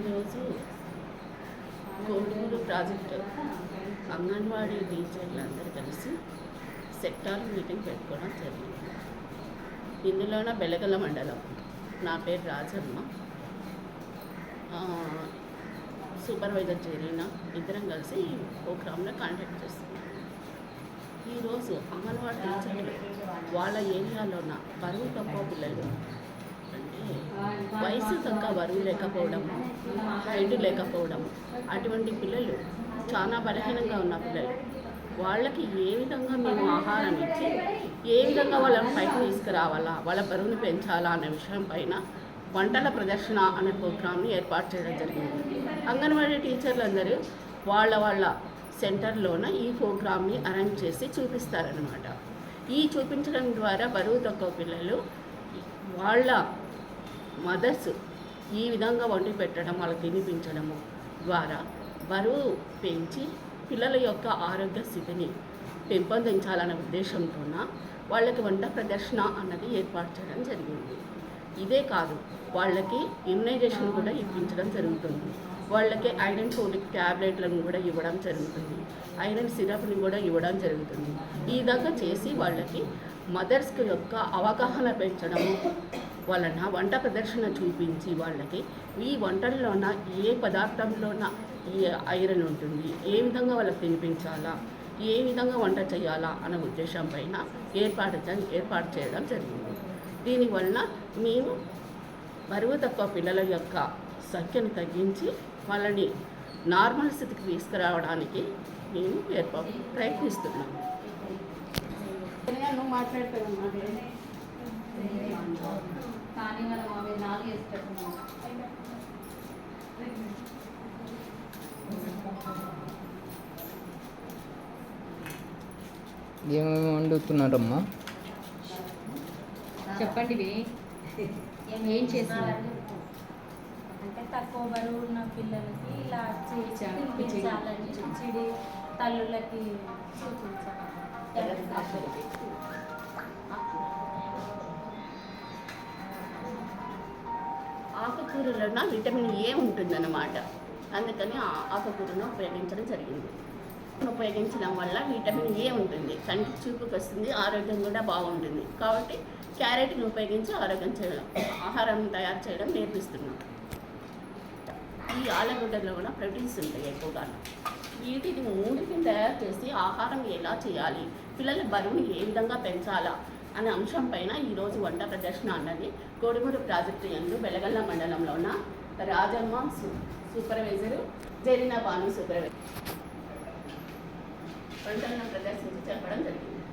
ఈరోజు కోడూరు ప్రాజెక్టు అంగన్వాడీ టీచర్లు అందరూ కలిసి సెక్టార్ మీటింగ్ పెట్టుకోవడం జరిగింది. ఇందులోన బెలగల మండలం నా పేరు రాజమ్మ. సూపర్వైజర్ చేరిన ఇద్దరం కలిసి ఈ ప్రోగ్రాంలో కాంటాక్ట్ చేస్తున్నాం. ఈరోజు అంగన్వాడీ టీచర్లు వాళ్ళ ఏరియాలోన బరువు తక్కువ పిల్లలు అంటే వయసు తగ్గ బరువు లేకపోవడం హైట్ లేకపోవడం అటువంటి పిల్లలు చాలా బలహీనంగా ఉన్న పిల్లలు. వాళ్ళకి ఏ విధంగా మేము ఆహారం ఇచ్చి ఏ విధంగా వాళ్ళని పైకి తీసుకురావాలా వాళ్ళ బరువును పెంచాలా అనే విషయం పైన వంటల ప్రదర్శన అనే ప్రోగ్రామ్ని ఏర్పాటు చేయడం జరిగింది. అంగన్వాడీ టీచర్లు అందరూ వాళ్ళ వాళ్ళ సెంటర్లోన ఈ ప్రోగ్రామ్ని అరేంజ్ చేసి చూపిస్తారనమాట ఈ చూపించడం ద్వారా బరువు తక్కువ పిల్లలు వాళ్ళ మదర్స్ ఈ విధంగా వండి పెట్టడం వాళ్ళకి తినిపించడము ద్వారా బరువు పెంచి పిల్లల యొక్క ఆరోగ్య స్థితిని పెంపొందించాలనే ఉద్దేశంతోన వాళ్ళకి వంట ప్రదర్శన అన్నది ఏర్పాటు చేయడం జరిగింది. ఇదే కాదు వాళ్ళకి ఇమ్యునైజేషన్ కూడా ఇప్పించడం జరుగుతుంది. వాళ్ళకి ఐరన్ ఫోలిక్ ట్యాబ్లెట్లను కూడా ఇవ్వడం జరుగుతుంది. ఐరన్ సిరప్ని కూడా ఇవ్వడం జరుగుతుంది. ఈ విధంగా చేసి వాళ్ళకి మదర్స్కి యొక్క అవగాహన పెంచడము వలన వంట ప్రదర్శన చూపించి వాళ్ళకి. ఈ వంటల్లోన ఏ పదార్థంలోన ఈ ఐరన్ ఉంటుంది? ఏ విధంగా వాళ్ళకి తినిపించాలా? ఏ విధంగా వంట చేయాలా? అనే ఉద్దేశం పైన ఏర్పాటు ఏర్పాటు చేయడం జరిగింది. దీనివల్ల మేము బరువు తక్కువ పిల్లల యొక్క సంఖ్యను తగ్గించి వాళ్ళని నార్మల్ స్థితికి తీసుకురావడానికి మేము ఏర్పాటు ప్రయత్నిస్తున్నాము. మాట్లాడతాను కానీ మనం అవి నాలుగు ఏమేమి వండుతున్నారమ్మా? చెప్పండి. ఏం చేస్తున్నారు? అంటే తక్కువ బరువు ఉన్న పిల్లలకి ఇలా చేసి చా- తినిపించాలని చిడి తల్లులకి చూపించాలి. ఆకుకూరలోన విటమిన్ ఏ ఉంటుందన్నమాట. అందుకని ఆకుకూరను ఉపయోగించడం జరిగింది. ఉపయోగించడం వల్ల విటమిన్ ఏ ఉంటుంది. కంటి చూపుకి వస్తుంది ఆరోగ్యం కూడా బాగుంటుంది. కాబట్టి క్యారెట్ని ఉపయోగించి ఆరోగ్యం చేయడం ఆహారం తయారు చేయడం నేర్పిస్తున్నాం. ఈ ఆలగడ్డలో కూడా ప్రోటీన్స్ ఉంటాయి ఎక్కువగా. వీటిని మూడింటిని తయారు చేసి ఆహారం ఎలా చేయాలి పిల్లల బరువుని ఏ విధంగా పెంచాలా అనే అంశం పైన ఈరోజు వంట ప్రదర్శన అన్నది. కోడిమూరు ప్రాజెక్టు ఎందు బెలగల్ల ఉన్న రాజమ్మ సూ సూపర్వైజరు జరిన బాను సూపర్వైజర్ వంటలను ప్రదర్శించి చెప్పడం జరిగింది.